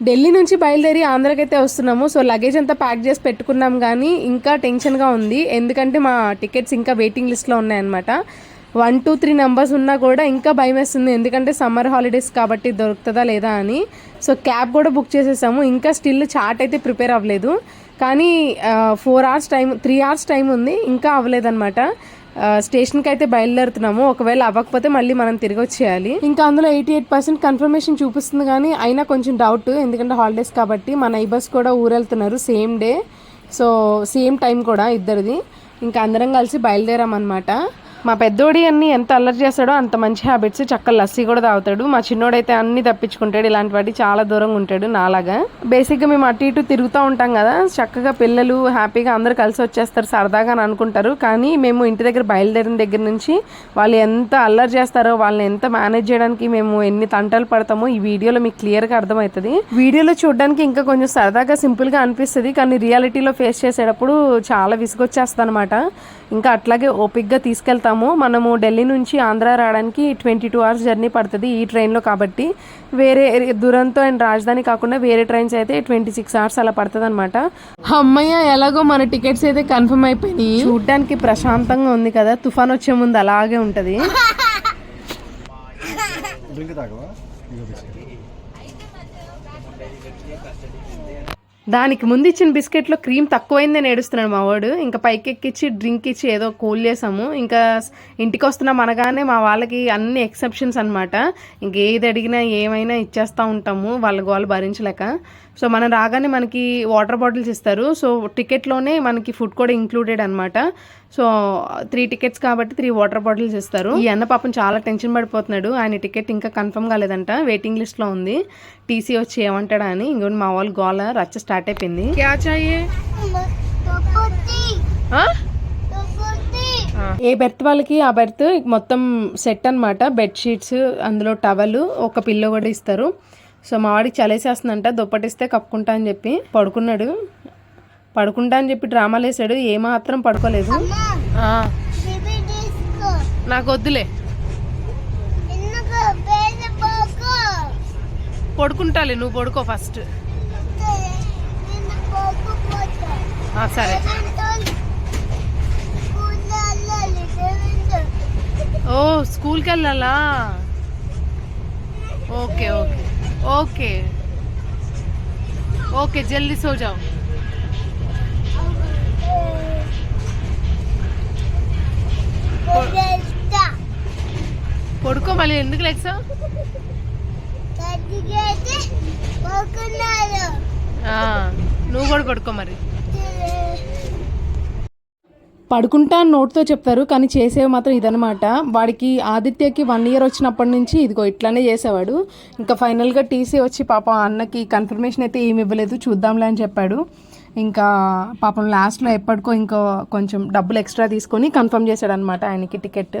ఢిల్లీ నుంచి బయలుదేరి ఆంధ్రకైతే వస్తున్నాము. సో లగేజ్ అంతా ప్యాక్ చేసి పెట్టుకున్నాం కానీ ఇంకా టెన్షన్గా ఉంది. ఎందుకంటే మా టికెట్స్ ఇంకా వెయిటింగ్ లిస్ట్లో ఉన్నాయన్నమాట. వన్ టూ త్రీ నెంబర్స్ ఉన్నా కూడా ఇంకా భయం వేస్తుంది. ఎందుకంటే సమ్మర్ హాలిడేస్ కాబట్టి దొరుకుతుందా లేదా అని. సో క్యాబ్ కూడా బుక్ చేసేసాము. ఇంకా స్టిల్ చార్ట్ అయితే ప్రిపేర్ అవ్వలేదు. కానీ four hours time three hours time ఉంది. ఇంకా అవ్వలేదన్నమాట. స్టేషన్కి అయితే బయలుదేరుతున్నాము. ఒకవేళ అవ్వకపోతే మళ్ళీ మనం తిరిగి వచ్చేయాలి. ఇంకా అందులో ఎయిటీ ఎయిట్ పర్సెంట్ కన్ఫర్మేషన్ చూపిస్తుంది కానీ అయినా కొంచెం డౌట్. ఎందుకంటే హాలిడేస్ కాబట్టి మా నైబర్స్ కూడా ఊరెళ్తున్నారు same day so same time కూడా ఇద్దరిది. ఇంకా అందరం కలిసి బయలుదేరామన్నమాట. మా పెద్దోడి అన్ని ఎంత అల్లరి చేస్తాడో అంత మంచి హ్యాబిట్స్ చక్క లస్సీ కూడా తాగుతాడు. మా చిన్నోడైతే అన్ని తప్పించుకుంటాడు. ఇలాంటి వాటి చాలా దూరంగా ఉంటాడు నాలాగా. బేసిక్గా మేము అటు ఇటు తిరుగుతూ ఉంటాం కదా చక్కగా పిల్లలు హ్యాపీగా అందరూ కలిసి వచ్చేస్తారు సరదాగా అని అనుకుంటారు. కానీ మేము ఇంటి దగ్గర బయలుదేరిన దగ్గర నుంచి వాళ్ళు ఎంత అల్లరి చేస్తారో వాళ్ళని ఎంత మేనేజ్ చేయడానికి మేము ఎన్ని తంటలు పడతామో ఈ వీడియోలో మీకు క్లియర్గా అర్థమవుతుంది. వీడియోలో చూడడానికి ఇంకా కొంచెం సరదాగా సింపుల్గా అనిపిస్తుంది. కానీ రియాలిటీలో ఫేస్ చేసేటప్పుడు చాలా విసుగొచ్చేస్తుంది అనమాట ఇంకా అట్లాగే ఓపిక్గా తీసుకెళ్తాము. మనము ఢిల్లీ నుంచి ఆంధ్ర రావడానికి ట్వంటీ టూ అవర్స్ జర్నీ పడుతుంది ఈ ట్రైన్లో కాబట్టి. వేరే దురంతో అండ్ రాజధాని కాకుండా వేరే ట్రైన్స్ అయితే ట్వంటీ సిక్స్ అవర్స్ అలా పడుతుంది అనమాట అమ్మయ్య ఎలాగో మన టికెట్స్ అయితే కన్ఫర్మ్ అయిపోయినాయి. చూడడానికి ప్రశాంతంగా ఉంది కదా. తుఫాన్ వచ్చే ముందు అలాగే ఉంటది. డ్రింక్ తాగవా? దానికి ముందు ఇచ్చిన బిస్కెట్లో క్రీమ్ తక్కువైందని ఏడుస్తున్నాడు మా వాడు. ఇంకా పైకెక్కిచ్చి డ్రింక్ ఇచ్చి ఏదో కూల్ చేసాము ఇంకా ఇంటికి వస్తున్నాం అనగానే మా వాళ్ళకి అన్ని ఎక్సెప్షన్స్ అనమాట ఇంక ఏది అడిగినా ఏమైనా ఇచ్చేస్తూ ఉంటాము వాళ్ళ గోలు భరించలేక. సో మనం రాగానే మనకి వాటర్ బాటిల్స్ ఇస్తారు. సో టికెట్లోనే మనకి ఫుడ్ కూడా ఇంక్లూడెడ్ అనమాట సో త్రీ టికెట్స్ కాబట్టి త్రీ వాటర్ బాటిల్స్ ఇస్తారు. ఈ అన్న పాపం చాలా టెన్షన్ పడిపోతున్నాడు. ఆయన టికెట్ ఇంకా కన్ఫర్మ్ కాలేదంట. వెయిటింగ్ లిస్ట్లో ఉంది. టీసీ వచ్చి ఏమంటాడా అని. ఇంకోటి మా వాళ్ళు గోల రచ్చ స్టార్ట్ అయిపోయింది. క్యా చాయే? ఆ? ఏ బెర్త్ వాళ్ళకి ఆ బెర్త్ మొత్తం సెట్ అనమాట బెడ్షీట్స్ అందులో టవల్ ఒక పిల్లో కూడా ఇస్తారు. సో మా వాడికి చలేసేస్తుందంట. దుప్పటిస్తే కప్పుకుంటా అని చెప్పి పడుకున్నాడు. పడుకుంటా అని చెప్పి డ్రామాలు వేసాడు ఏమాత్రం పడుకోలేదు. నాకు వద్దులే. పడుకుంటాలే నువ్వు పడుకో ఫస్ట్. సరే. ఓ స్కూల్కి వెళ్ళాలా? Okay okay. ఓకే. ఓకే జల్దీ సో జాओ పడుకో మళ్ళీ ఎందుకు లేచావు నువ్వు కూడా పడుకో మరి. పడుకుంటా అని నోట్తో చెప్తారు కానీ చేసేవి మాత్రం ఇదనమాట వాడికి ఆదిత్యకి వన్ ఇయర్ వచ్చినప్పటి నుంచి ఇదిగో ఇట్లానే చేసేవాడు. ఇంకా ఫైనల్గా టీసీ వచ్చి పాప అన్నకి కన్ఫర్మేషన్ అయితే ఏమి ఇవ్వలేదు చూద్దాంలే అని చెప్పాడు. ఇంకా పాపం లాస్ట్లో ఎప్పటికో ఇంకో కొంచెం డబ్బులు ఎక్స్ట్రా తీసుకొని కన్ఫర్మ్ చేశాడనమాట ఆయనకి టికెట్.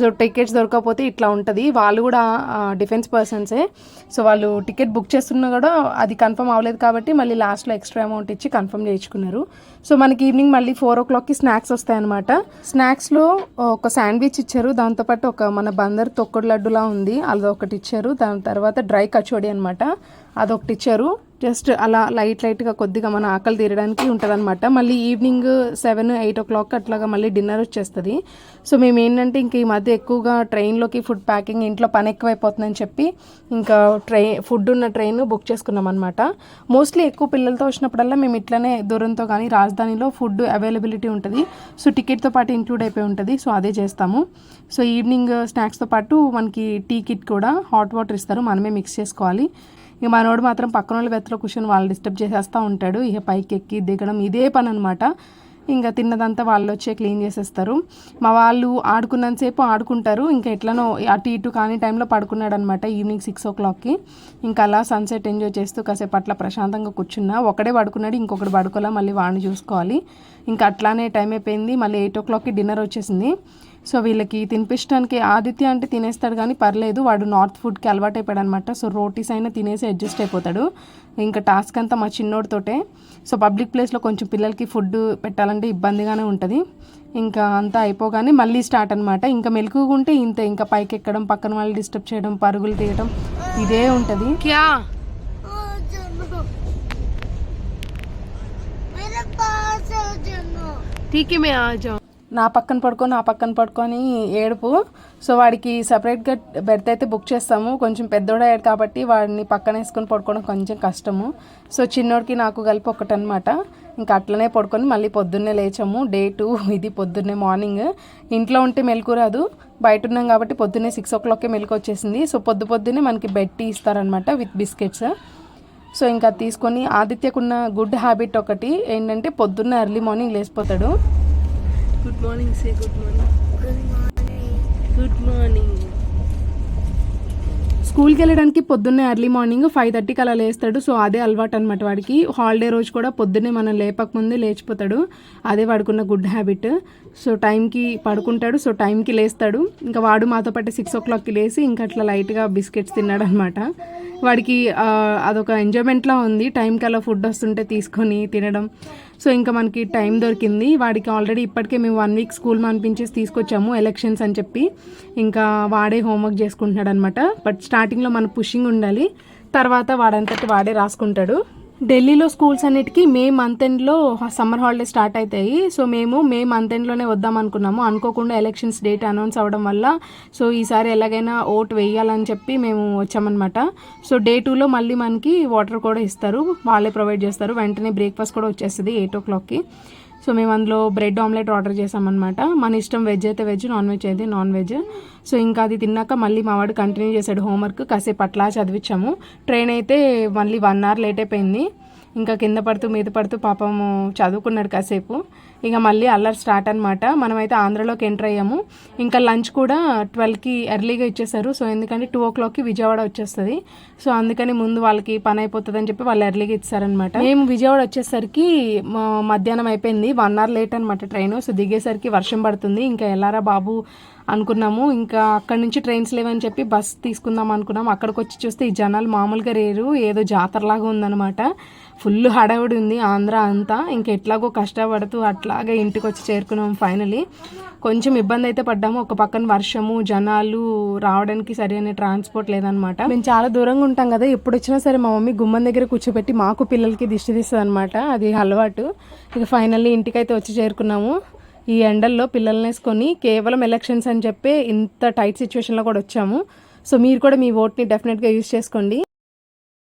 సో టికెట్స్ దొరకకపోతే ఇట్లా ఉంటుంది. వాళ్ళు కూడా డిఫెన్స్ పర్సన్సే. సో వాళ్ళు టికెట్ బుక్ చేస్తున్నా కూడా అది కన్ఫర్మ్ అవ్వలేదు కాబట్టి మళ్ళీ లాస్ట్లో ఎక్స్ట్రా అమౌంట్ ఇచ్చి కన్ఫర్మ్ చేయించుకున్నారు. సో మనకి ఈవినింగ్ మళ్ళీ ఫోర్ ఓ క్లాక్కి స్నాక్స్ వస్తాయన్నమాట. స్నాక్స్లో ఒక శాండ్విచ్ ఇచ్చారు. దాంతోపాటు ఒక మన బందర్ తొక్కడు లడ్డులా ఉంది. అదొకటి ఇచ్చారు. దాని తర్వాత డ్రై కచోడి అనమాట అదొకటి ఇచ్చారు. జస్ట్ అలా లైట్ లైట్గా కొద్దిగా మన ఆకలి తీరడానికి ఉంటుంది మళ్ళీ evening seven eight o'clock అట్లాగా మళ్ళీ డిన్నర్ వచ్చేస్తుంది. సో మేము ఏంటంటే ఇంక ఈ మధ్య ఎక్కువగా ట్రైన్లోకి ఫుడ్ ప్యాకింగ్ ఇంట్లో పని ఎక్కువైపోతుందని చెప్పి ఇంకా ట్రై ఫుడ్ ఉన్న ట్రైన్ బుక్ చేసుకున్నాం అనమాట మోస్ట్లీ ఎక్కువ పిల్లలతో వచ్చినప్పుడల్లా మేము ఇట్లనే దూరంతో కానీ రాజధానిలో ఫుడ్ అవైలబిలిటీ ఉంటుంది. సో టికెట్తో పాటు ఇంక్లూడ్ అయిపోయి ఉంటుంది. సో అదే చేస్తాము. సో ఈవినింగ్ స్నాక్స్తో పాటు మనకి టీ కిట్ కూడా హాట్ వాటర్ ఇస్తారు. మనమే మిక్స్ చేసుకోవాలి. ఇక మనోడు మాత్రం పక్కన వాళ్ళ వెత్తలో కూర్చొని వాళ్ళు డిస్టర్బ్ చేసేస్తూ ఉంటాడు. ఇక పైకి ఎక్కి దిగడం ఇదే పని అనమాట ఇంకా తిన్నదంతా వాళ్ళు వచ్చే క్లీన్ చేసేస్తారు. మా వాళ్ళు ఆడుకున్నంతసేపు ఆడుకుంటారు. ఇంకా ఎట్లనో అటు ఇటు కానీ టైంలో పడుకున్నాడు అనమాట ఈవినింగ్ సిక్స్ ఓ క్లాక్కి ఇంకా అలా సన్సెట్ ఎంజాయ్ చేస్తూ కాసేపు అట్లా ప్రశాంతంగా కూర్చున్నా. ఒకడే పడుకున్నాడు ఇంకొకటి పడుకోలే మళ్ళీ వాడిని చూసుకోవాలి. ఇంకా అట్లానే టైం అయిపోయింది. మళ్ళీ ఎయిట్ ఓ క్లాక్కి డిన్నర్ వచ్చేసింది. సో వీళ్ళకి తినిపించడానికి ఆదిత్య అంటే తినేస్తాడు కానీ పర్లేదు వాడు నార్త్ ఫుడ్కి అలవాటు అయిపోయాడు అనమాట సో రోటీస్ అయినా తినేసి అడ్జస్ట్ అయిపోతాడు. ఇంకా టాస్క్ అంతా మా చిన్నోడితోటే. సో పబ్లిక్ ప్లేస్లో కొంచెం పిల్లలకి ఫుడ్ పెట్టాలంటే ఇబ్బందిగానే ఉంటుంది. ఇంకా అంతా అయిపోగానే మళ్ళీ స్టార్ట్ అనమాట. ఇంకా మెలుకుంటే ఇంత ఇంకా పైకి ఎక్కడం పక్కన వాళ్ళు డిస్టర్బ్ చేయడం పరుగులు తీయడం ఇదే ఉంటుంది. ठीक है मैं आ जाऊँ। నా పక్కన పడుకొని నా పక్కన పడుకొని ఏడుపు. సో వాడికి సపరేట్గా బెర్త్ అయితే బుక్ చేస్తాము. కొంచెం పెద్దోడయ్యాడు కాబట్టి వాడిని పక్కన వేసుకొని పడుకోవడం కొంచెం కష్టము. సో చిన్నోడికి నాకు కలిపి ఒకటనమాట ఇంకా అట్లనే పడుకొని మళ్ళీ పొద్దున్నే లేచాము. డే టూ ఇది పొద్దున్నే మార్నింగ్ ఇంట్లో ఉంటే మెలకు రాదు. బయట ఉన్నాం కాబట్టి పొద్దున్నే సిక్స్ ఓ క్లాక్కే మెలకు వచ్చేసింది. సో పొద్దు పొద్దున్నే మనకి బెడ్ టీ ఇస్తారనమాట విత్ బిస్కెట్స్ సో ఇంకా అది తీసుకొని ఆదిత్యకున్న గుడ్ హ్యాబిట్ ఒకటి ఏంటంటే పొద్దున్న early morning లేచిపోతాడు. Good morning say good morning good morning స్కూల్కి వెళ్ళడానికి పొద్దున్నే ఎర్లీ మార్నింగ్ ఫైవ్ థర్టీకి అలా లేస్తాడు. సో అదే అలవాటు అనమాట వాడికి. హాలిడే రోజు కూడా పొద్దున్నే మనం లేపకముందే లేచిపోతాడు. అదే వాడుకున్న గుడ్ హ్యాబిట్. సో టైంకి పడుకుంటాడు. సో టైంకి లేస్తాడు. ఇంకా వాడు మాతో పాటు సిక్స్ ఓ క్లాక్కి లేసి ఇంకా అట్లా లైట్గా బిస్కెట్స్ తిన్నాడు అనమాట వాడికి అదొక ఎంజాయ్మెంట్లా ఉంది. టైంకి అలా ఫుడ్ వస్తుంటే తీసుకొని తినడం. సో ఇంకా మనకి టైం దొరికింది. వాడికి ఆల్రెడీ ఇప్పటికే మేము వన్ వీక్ స్కూల్ మనిపించేసి తీసుకొచ్చాము ఎలక్షన్స్ అని చెప్పి. ఇంకా వాడే హోంవర్క్ చేసుకుంటున్నాడు అనమాట బట్ స్టార్టింగ్లో మన పుషింగ్ ఉండాలి. తర్వాత వాడంతటి వాడే రాసుకుంటాడు. ఢిల్లీలో స్కూల్స్ అన్నిటికీ మే మంత్ ఎండ్లో సమ్మర్ హాలిడే స్టార్ట్ అవుతాయి సో మేము మే మంత్ ఎండ్లోనే వద్దాం అనుకున్నాము. అనుకోకుండా ఎలక్షన్స్ డేట్ అనౌన్స్ అవ్వడం వల్ల సో ఈసారి ఎలాగైనా ఓట్ వేయాలని చెప్పి మేము వచ్చామన్నమాట. సో డే టూలో మళ్ళీ మనకి వాటర్ కూడా ఇస్తారు. వాళ్ళే ప్రొవైడ్ చేస్తారు. వెంటనే బ్రేక్ఫాస్ట్ కూడా వచ్చేస్తుంది ఎయిట్ ఓ క్లాక్కి సో మేము అందులో బ్రెడ్ ఆమ్లెట్ ఆర్డర్ చేసామన్నమాట. మన ఇష్టం వెజ్ అయితే వెజ్ నాన్ వెజ్ అయితే నాన్ వెజ్. సో ఇంకా అది తిన్నాక మళ్ళీ మా వాడు కంటిన్యూ చేశాడు హోంవర్క్. కాసేపు అట్లా చదివించాము. ట్రైన్ అయితే మళ్ళీ వన్ అవర్ లేట్ అయిపోయింది. ఇంకా కింద పడుతూ మీద పడుతూ పాపము చదువుకున్నాడు కాసేపు. ఇక మళ్ళీ అల్లరి స్టార్ట్ అనమాట మనమైతే ఆంధ్రలోకి ఎంటర్ అయ్యాము. ఇంకా లంచ్ కూడా ట్వెల్వ్కి ఎర్లీగా ఇచ్చేసారు సో ఎందుకంటే టూ ఓ క్లాక్కి విజయవాడ వచ్చేస్తుంది. సో అందుకని ముందు వాళ్ళకి పని అయిపోతుంది అని చెప్పి వాళ్ళు ఎర్లీగా ఇచ్చారనమాట మేము విజయవాడ వచ్చేసరికి మధ్యాహ్నం అయిపోయింది. వన్ అవర్ లేట్ అనమాట ట్రైన్. సో దిగేసరికి వర్షం పడుతుంది. ఇంకా ఎలారా బాబు అనుకున్నాము. ఇంకా అక్కడి నుంచి ట్రైన్స్ లేవని చెప్పి బస్ తీసుకుందాం అనుకున్నాం అక్కడికి వచ్చి చూస్తే ఈ జనాలు మామూలుగా రేరు. ఏదో జాతరలాగా ఉందన్నమాట. ఫుల్ హడావుడి ఉంది ఆంధ్ర అంతా. ఇంకెట్లాగో కష్టపడుతూ అట్లాగే ఇంటికి వచ్చి చేరుకున్నాం ఫైనలీ. కొంచెం ఇబ్బంది అయితే పడ్డాము. ఒక పక్కన వర్షము జనాలు రావడానికి సరైన ట్రాన్స్పోర్ట్ లేదనమాట. మేము చాలా దూరంగా ఉంటాం కదా. ఎప్పుడు వచ్చినా సరే మా మమ్మీ గుమ్మం దగ్గర కూర్చోబెట్టి మాకు పిల్లలకి దిష్టి తీస్తుంది అనమాట అది అలవాటు. ఇక ఫైనల్లీ ఇంటికైతే వచ్చి చేరుకున్నాము. ఈ ఎండల్లో పిల్లల్ని వేసుకొని కేవలం ఎలక్షన్స్ అని చెప్పి ఇంత టైట్ సిచ్యువేషన్లో కూడా వచ్చాము. సో మీరు కూడా మీ ఓట్ని డెఫినెట్గా యూజ్ చేసుకోండి.